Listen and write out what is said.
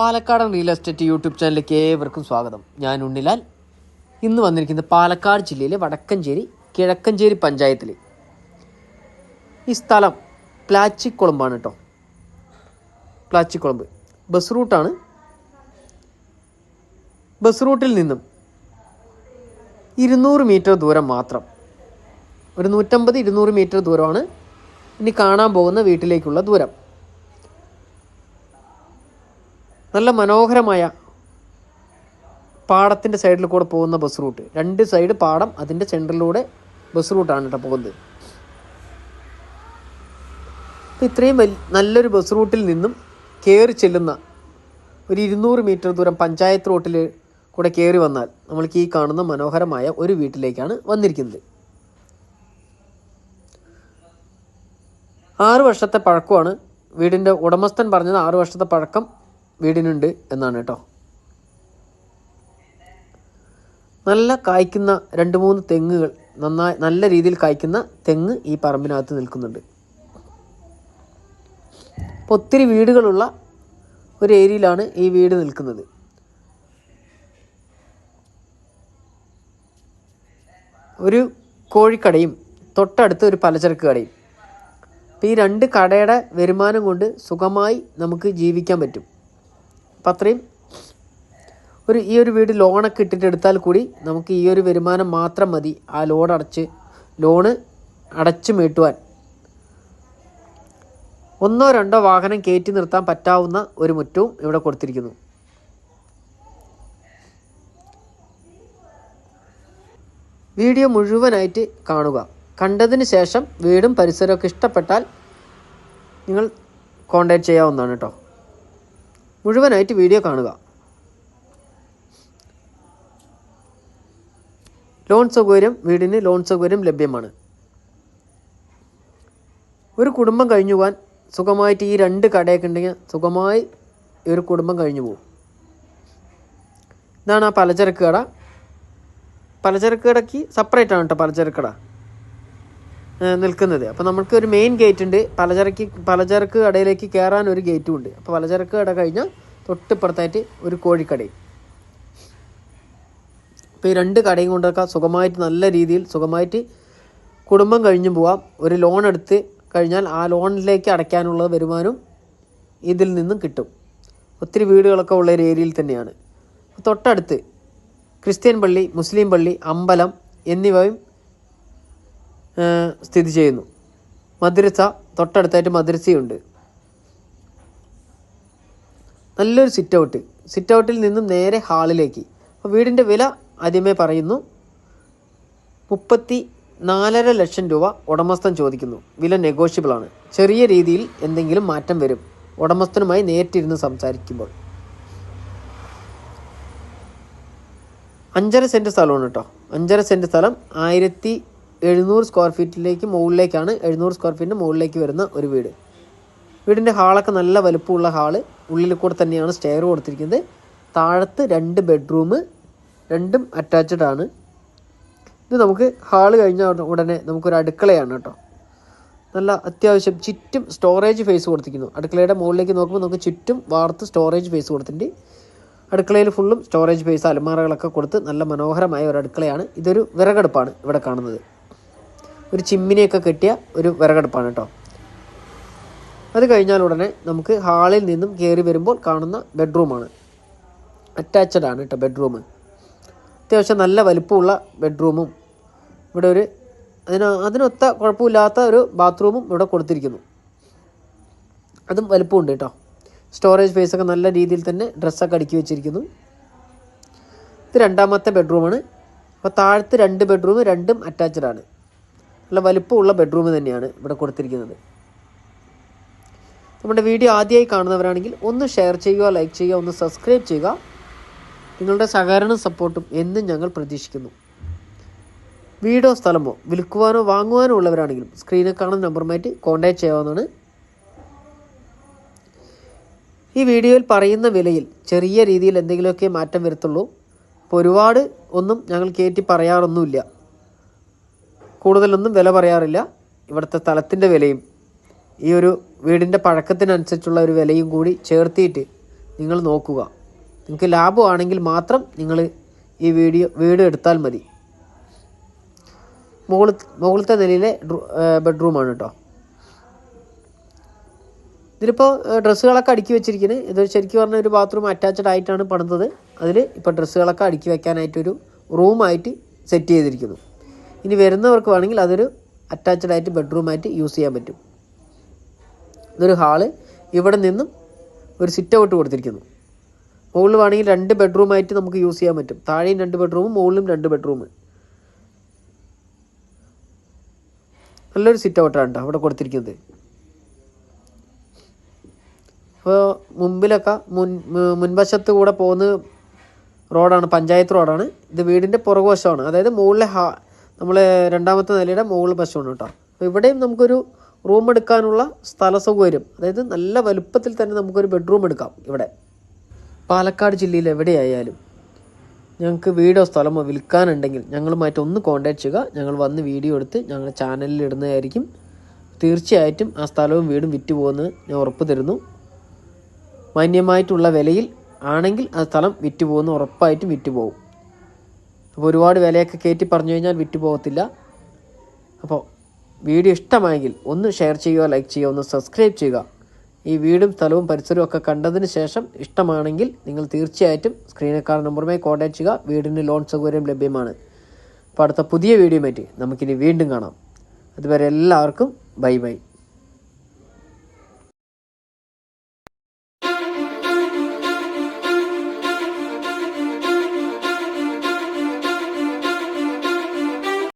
പാലക്കാടൻ real estate YouTube ചാനലിലേക്ക് ഏവർക്കും സ്വാഗതം. ഞാൻ ഉണ്ണിലാൽ. ഇന്ന് വന്നിരിക്കുന്നത് പാലക്കാട് ജില്ലയിലെ വടക്കഞ്ചേരി കിഴക്കഞ്ചേരി പഞ്ചായത്തിൽ ഈ സ്ഥലം പ്ലാച്ചിക്കുളമ്പാണ് കേട്ടോ പ്ലാച്ചിക്കുളമ്പ്. ബസ് റൂട്ടാണ്. ബസ് റൂട്ടിൽ നിന്നും ഇരുന്നൂറ് മീറ്റർ ദൂരം മാത്രം. ഒരു നൂറ്റമ്പത് ഇരുന്നൂറ് മീറ്റർ ദൂരമാണ് ഇനി കാണാൻ പോകുന്ന വീട്ടിലേക്കുള്ള ദൂരം. നല്ല മനോഹരമായ പാടത്തിന്റെ സൈഡിൽ കൂടെ പോകുന്ന ബസ് റൂട്ട്. രണ്ട് സൈഡ് പാടം അതിന്റെ സെന്ററിലൂടെ ബസ് റൂട്ടാണ് കേട്ടോ പോകുന്നത്. ഇത്രയും വലിയ നല്ലൊരു ബസ് റൂട്ടിൽ നിന്നും കയറി ചെല്ലുന്ന ഒരു ഇരുന്നൂറ് മീറ്റർ ദൂരം പഞ്ചായത്ത് റോട്ടിൽ കൂടെ കയറി വന്നാൽ നമ്മൾക്ക് ഈ കാണുന്ന മനോഹരമായ ഒരു വീട്ടിലേക്കാണ് വന്നിരിക്കുന്നത്. ആറ് വർഷത്തെ പഴക്കമാണ് വീടിന്റെ ഉടമസ്ഥൻ പറഞ്ഞത് ആറ് വർഷത്തെ പഴക്കം വീടിനുണ്ട് എന്നാണ് കേട്ടോ. നല്ല കായ്ക്കുന്ന രണ്ട് മൂന്ന് തെങ്ങുകൾ നന്നായി നല്ല രീതിയിൽ കായ്ക്കുന്ന തെങ്ങ് ഈ പറമ്പിനകത്ത് നിൽക്കുന്നുണ്ട്. അപ്പോൾ ഒത്തിരി വീടുകളുള്ള ഒരു ഏരിയയിലാണ് ഈ വീട് നിൽക്കുന്നത്. ഒരു കോഴിക്കടയും തൊട്ടടുത്ത് ഒരു പലചരക്ക് കടയും. അപ്പോൾ ഈ രണ്ട് കടയുടെ വരുമാനം കൊണ്ട് സുഖമായി നമുക്ക് ജീവിക്കാൻ പറ്റും. അപ്പം അത്രയും ഒരു ഈ ഒരു വീട് ലോണൊക്കെ ഇട്ടിട്ട് എടുത്താൽ കൂടി നമുക്ക് ഈ ഒരു വരുമാനം മാത്രം മതി. ആ ലോൺ അടച്ച് ലോണ് അടച്ചു മീട്ടുവാൻ. ഒന്നോ രണ്ടോ വാഹനം കയറ്റി നിർത്താൻ പറ്റാവുന്ന ഒരു മുറ്റവും ഇവിടെ കൊടുത്തിരിക്കുന്നു. വീഡിയോ മുഴുവനായിട്ട് കാണുക. കണ്ടതിന് ശേഷം വീടും പരിസരമൊക്കെ ഇഷ്ടപ്പെട്ടാൽ നിങ്ങൾ കോണ്ടാക്ട് ചെയ്യാവുന്നതാണ് കേട്ടോ മുഴുവനായിട്ട് വീഡിയോ കാണുക. ലോൺ സൗകര്യം വീടിന് ലോൺ സൗകര്യം ലഭ്യമാണ്. ഒരു കുടുംബം കഴിഞ്ഞു പോകാൻ സുഖമായിട്ട് ഈ രണ്ട് കടയൊക്കെ ഉണ്ടെങ്കിൽ സുഖമായി ഒരു കുടുംബം കഴിഞ്ഞു പോകും. ഇതാണ് ആ പലചരക്ക് കട. പലചരക്ക് കടയ്ക്ക് സെപ്പറേറ്റ് ആണ് കേട്ടോ പലചരക്ക് കട. നിൽക്കുന്നത്. അപ്പോൾ നമുക്ക് ഒരു മെയിൻ ഗേറ്റ് ഉണ്ട്. പലചരക്ക് പലചരക്ക് കടയിലേക്ക് കയറാൻ ഒരു ഗേറ്റും ഉണ്ട്. അപ്പോൾ പലചരക്ക് കട കഴിഞ്ഞാൽ തൊട്ടിപ്പുറത്തായിട്ട് ഒരു കോഴിക്കടയും അപ്പോൾ ഈ രണ്ട് കടയും കൊണ്ടൊക്കെ സുഖമായിട്ട് നല്ല രീതിയിൽ സുഖമായിട്ട് കുടുംബം കഴിഞ്ഞു പോവാം. ഒരു ലോൺ എടുത്ത് കഴിഞ്ഞാൽ ആ ലോണിലേക്ക് അടയ്ക്കാനുള്ള വരുമാനം ഇതിൽ നിന്നും കിട്ടും. ഒത്തിരി വീടുകളൊക്കെ ഉള്ള ഒരു ഏരിയയിൽ തന്നെയാണ്. തൊട്ടടുത്ത് ക്രിസ്ത്യൻ പള്ളി മുസ്ലിം പള്ളി അമ്പലം എന്നിവയും സ്ഥിതി ചെയ്യുന്നു. മദ്രസ തൊട്ടടുത്തായിട്ട് മദ്രസയുണ്ട് നല്ലൊരു സിറ്റ് ഔട്ട് സിറ്റ് ഔട്ടിൽ നിന്നും നേരെ ഹാളിലേക്ക്. അപ്പോൾ വീടിന്റെ വില ആദ്യമേ പറയുന്നു. മുപ്പത്തി നാലര ലക്ഷം രൂപ ഉടമസ്ഥൻ ചോദിക്കുന്നു. വില നെഗോഷ്യബിൾ ആണ്. ചെറിയ രീതിയിൽ എന്തെങ്കിലും മാറ്റം വരും. ഉടമസ്ഥനുമായി നേരിട്ടിരുന്ന് സംസാരിക്കുമ്പോൾ. അഞ്ചര സെന്റ് സ്ഥലമാണ് കേട്ടോ. അഞ്ചര സെന്റ് സ്ഥലം ആയിരത്തി എഴുന്നൂറ് സ്ക്വയർ ഫീറ്റിലേക്ക് മുകളിലേക്കാണ് എഴുന്നൂറ് സ്ക്വയർ ഫീറ്റിന് മുകളിലേക്ക് വരുന്ന ഒരു വീട്. വീടിന്റെ ഹാളൊക്കെ നല്ല വലുപ്പമുള്ള ഹാൾ. ഉള്ളിൽ കൂടെ തന്നെയാണ് സ്റ്റെയർ കൊടുത്തിരിക്കുന്നത്. താഴത്ത് രണ്ട് ബെഡ്റൂം രണ്ടും അറ്റാച്ച്ഡ് ആണ്. ഇത് നമുക്ക് ഹാൾ കഴിഞ്ഞ ഉടനെ നമുക്കൊരു അടുക്കളയാണ് കേട്ടോ. നല്ല അത്യാവശ്യം ചുറ്റും സ്റ്റോറേജ് ഫേസ് കൊടുത്തിരിക്കുന്നു. അടുക്കളയുടെ മുകളിലേക്ക് നോക്കുമ്പോൾ നമുക്ക് ചുറ്റും വാർത്ത് സ്റ്റോറേജ് ഫേസ് കൊടുത്തിട്ടുണ്ട്. അടുക്കളയിൽ ഫുള്ളും സ്റ്റോറേജ് ഫേസ് അലമാറകളൊക്കെ കൊടുത്ത് നല്ല മനോഹരമായ ഒരു അടുക്കളയാണ്. ഇതൊരു വിറകടുപ്പാണ് ഇവിടെ കാണുന്നത്. ഒരു ചിമ്മിനെയൊക്കെ കെട്ടിയ ഒരു വിറകടുപ്പാണ് കേട്ടോ. അത് കഴിഞ്ഞാൽ ഉടനെ നമുക്ക് ഹാളിൽ നിന്നും കയറി വരുമ്പോൾ കാണുന്ന ബെഡ്റൂമാണ്. അറ്റാച്ചഡ് ആണ് കേട്ടോ ബെഡ്റൂം. അത്യാവശ്യം നല്ല വലിപ്പമുള്ള ബെഡ്റൂമും ഇവിടെ ഒരു അതിന് അതിനൊത്ത കുഴപ്പമില്ലാത്ത ഒരു ബാത്റൂമും ഇവിടെ കൊടുത്തിരിക്കുന്നു. അതും വലിപ്പമുണ്ട് കേട്ടോ. സ്റ്റോറേജ് സ്പേസ് ഒക്കെ നല്ല രീതിയിൽ തന്നെ ഡ്രസ്സൊക്കെ അടുക്കി വെച്ചിരിക്കുന്നു. ഇത് രണ്ടാമത്തെ ബെഡ്റൂമാണ്. അപ്പോൾ താഴത്ത് രണ്ട് ബെഡ്റൂം രണ്ടും അറ്റാച്ച്ഡ് ആണ്. നല്ല വലുപ്പമുള്ള ബെഡ്റൂം തന്നെയാണ് ഇവിടെ കൊടുത്തിരിക്കുന്നത്. നമ്മുടെ വീഡിയോ ആദ്യമായി കാണുന്നവരാണെങ്കിൽ ഒന്ന് ഷെയർ ചെയ്യുക ലൈക്ക് ചെയ്യുക ഒന്ന് സബ്സ്ക്രൈബ് ചെയ്യുക. നിങ്ങളുടെ സഹകരണ സപ്പോർട്ടും എന്നും ഞങ്ങൾ പ്രതീക്ഷിക്കുന്നു. വീടോ സ്ഥലമോ വിൽക്കുവാനോ വാങ്ങുവാനോ ഉള്ളവരാണെങ്കിലും സ്ക്രീനിൽ കാണുന്ന നമ്പറുമായിട്ട് കോൺടാക്റ്റ് ചെയ്യാവുന്നതാണ്. ഈ വീഡിയോയിൽ പറയുന്ന വിലയിൽ ചെറിയ രീതിയിൽ എന്തെങ്കിലുമൊക്കെ മാറ്റം വരുത്തുള്ളൂ. അപ്പോൾ ഒരുപാട് ഒന്നും ഞങ്ങൾ കയറ്റി പറയാറൊന്നുമില്ല. കൂടുതലൊന്നും വില പറയാറില്ല. ഇവിടുത്തെ സ്ഥലത്തിന്റെ വിലയും ഈ ഒരു വീടിന്റെ പഴക്കത്തിനനുസരിച്ചുള്ള ഒരു വിലയും കൂടി ചേർത്തിയിട്ട് നിങ്ങൾ നോക്കുക. നിങ്ങൾക്ക് ലാഭമാണെങ്കിൽ മാത്രം നിങ്ങൾ ഈ വീഡിയോ വീട് എടുത്താൽ മതി. മുകളിൽ മുകളിലത്തെ നിലയിലെ ബെഡ്റൂമാണ് കേട്ടോ. ഇതിലിപ്പോൾ ഡ്രസ്സുകളൊക്കെ അടുക്കി വെച്ചിരിക്കുന്നത് ഇത് ശരിക്കും പറഞ്ഞാൽ ഒരു ബാത്റൂം അറ്റാച്ച്ഡ് ആയിട്ടാണ് പണിതത്. അതിൽ ഇപ്പോൾ ഡ്രസ്സുകളൊക്കെ അടുക്കി വെക്കാനായിട്ടൊരു റൂമായിട്ട് സെറ്റ് ചെയ്തിരിക്കുന്നു. ഇനി വരുന്നവർക്ക് വേണമെങ്കിൽ അതൊരു അറ്റാച്ച്ഡ് ആയിട്ട് ബെഡ്റൂമായിട്ട് യൂസ് ചെയ്യാൻ പറ്റും. ഇതൊരു ഹാൾ ഇവിടെ നിന്നും ഒരു സിറ്റ് ഔട്ട് കൊടുത്തിരിക്കുന്നു. മുകളിൽ വേണമെങ്കിൽ രണ്ട് ബെഡ്റൂമായിട്ട് നമുക്ക് യൂസ് ചെയ്യാൻ പറ്റും. താഴെയും രണ്ട് ബെഡ്റൂമും മുകളിലും രണ്ട് ബെഡ്റൂം നല്ലൊരു സിറ്റ് ഔട്ടാണ് കേട്ടോ അവിടെ കൊടുത്തിരിക്കുന്നത്. അപ്പോൾ മുമ്പിലൊക്കെ മുൻ മുൻവശത്ത് കൂടെ പോകുന്ന റോഡാണ് പഞ്ചായത്ത് റോഡാണ് ഇത് വീടിന്റെ പുറകുവശമാണ്. അതായത് മുകളിലെ ഹാ നമ്മളെ രണ്ടാമത്തെ നിലയുടെ മുകളിൽ വശമാണ് കേട്ടോ. അപ്പോൾ ഇവിടെയും നമുക്കൊരു റൂം എടുക്കാനുള്ള സ്ഥല സൗകര്യം അതായത് നല്ല വലുപ്പത്തിൽ തന്നെ നമുക്കൊരു ബെഡ്റൂം എടുക്കാം ഇവിടെ. പാലക്കാട് ജില്ലയിൽ എവിടെയായാലും ഞങ്ങൾക്ക് വീടോ സ്ഥലമോ വിൽക്കാനുണ്ടെങ്കിൽ ഞങ്ങളുമായിട്ട് ഒന്ന് കോൺടാക്ട് ചെയ്യുക. ഞങ്ങൾ വന്ന് വീഡിയോ എടുത്ത് ഞങ്ങളുടെ ചാനലിൽ ഇടുന്നതായിരിക്കും. തീർച്ചയായിട്ടും ആ സ്ഥലവും വീടും വിറ്റ് പോകുന്നത് ഞാൻ ഉറപ്പ് തരുന്നു. മാന്യമായിട്ടുള്ള വിലയിൽ ആണെങ്കിൽ ആ സ്ഥലം വിറ്റ് പോകുന്ന ഉറപ്പായിട്ടും വിറ്റ് പോകും. അപ്പോൾ ഒരുപാട് വിലയൊക്കെ കയറ്റി പറഞ്ഞു കഴിഞ്ഞാൽ വിറ്റ് പോകത്തില്ല. അപ്പോൾ വീഡിയോ ഇഷ്ടമായെങ്കിൽ ഒന്ന് ഷെയർ ചെയ്യുക ലൈക്ക് ചെയ്യുക ഒന്ന് സബ്സ്ക്രൈബ് ചെയ്യുക. ഈ വീടും സ്ഥലവും പരിസരവും ഒക്കെ കണ്ടതിന് ശേഷം ഇഷ്ടമാണെങ്കിൽ നിങ്ങൾ തീർച്ചയായിട്ടും സ്ക്രീനിൽ കാണുന്ന നമ്പറുമായി കോൺടാക്ട് ചെയ്യുക. വീടിന് ലോൺ സൗകര്യം ലഭ്യമാണ്. അപ്പോൾ അടുത്ത പുതിയ വീഡിയോ നമുക്കിനി വീണ്ടും കാണാം. അതുവരെ എല്ലാവർക്കും ബൈ ബൈ.